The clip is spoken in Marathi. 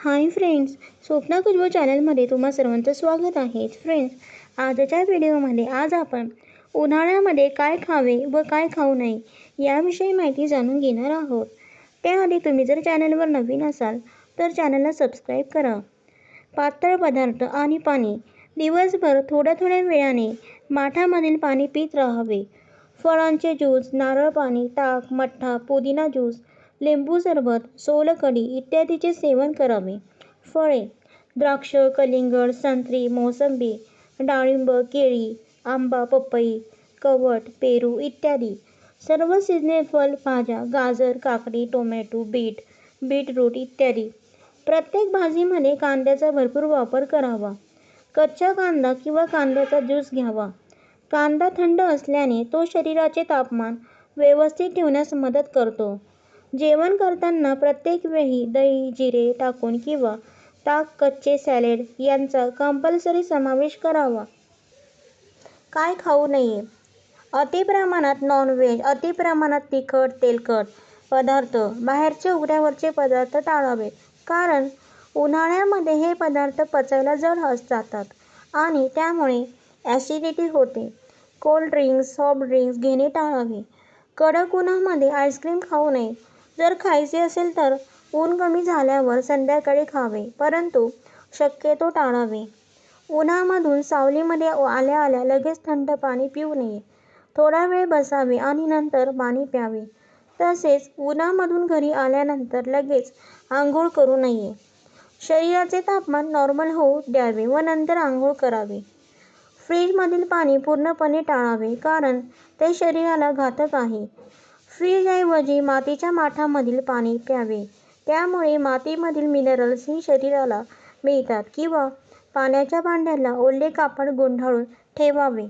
हाय फ्रेंड्स स्वप्ना कुजबो चॅनलमध्ये तुम्हा सर्वांचं स्वागत आहे. फ्रेंड्स आजच्या व्हिडिओमध्ये आज आपण उन्हाळ्यामध्ये काय खावे व काय खाऊ नये याविषयी माहिती जाणून घेणार आहोत. त्याआधी तुम्ही जर चॅनलवर नवीन असाल तर चॅनलला सबस्क्राईब करा. पातळ पदार्थ आणि पाणी दिवसभर थोड्या थोड्या वेळाने माठामधील पाणी पित राहावे. फळांचे ज्यूस नारळ पाणी ताक मठ्ठा पुदिना ज्यूस लिंबू सरबत सोलकढी इत्यादीचे सेवन करावे. फळे द्राक्ष कलिंगड संत्री मोसंबी डाळिंब केळी आंबा पपई कवट पेरू इत्यादी. सर्व सिजने फल भाज्या गाजर काकडी टोमॅटो बीट बीटरूट इत्यादी. प्रत्येक भाजीमध्ये कांद्याचा भरपूर वापर करावा. कच्चा कांदा किंवा कांद्याचा ज्यूस घ्यावा. कांदा थंड असल्याने तो शरीराचे तापमान व्यवस्थित ठेवण्यास मदत करतो. जेवण करताना प्रत्येक वेळी दही जिरे टाकून किंवा ताक कच्चे सॅलेड यांचा कंपल्सरी समावेश करावा. काय खाऊ नये? अतिप्रमाणात नॉनव्हेज अतिप्रमाणात तिखट तेलकट पदार्थ बाहेरचे उघड्यावरचे पदार्थ टाळावे. कारण उन्हाळ्यामध्ये हे पदार्थ पचायला जड जातात आणि त्यामुळे ॲसिडिटी होते. कोल्ड ड्रिंक्स सॉफ्ट ड्रिंक्स घेणे टाळावे. कडक उन्हामध्ये आईस्क्रीम खाऊ नये. जर खायचे असेल तर ऊन कमी झाल्यावर संध्याकाळी खावे परंतु शक्यतो टाळावे. उन्हामधून सावलीमध्ये आल्या आल्या लगेच थंड पाणी पिऊ नये. थोडा वेळ बसावे आणि नंतर पाणी प्यावे. तसेच उन्हामधून घरी आल्यानंतर लगेच आंघोळ करू नये. शरीराचे तापमान नॉर्मल होऊ द्यावे व नंतर आंघोळ करावे. फ्रीजमधील पाणी पूर्णपणे टाळावे कारण ते शरीराला घातक आहे. फ्रीजऐवजी मातीच्या माठामधील पाणी प्यावे. त्यामुळे मातीमधील मिनरल्स ही शरीराला मिळतात किंवा पाण्याच्या भांड्याला ओले कापड गुंडाळून ठेवावे.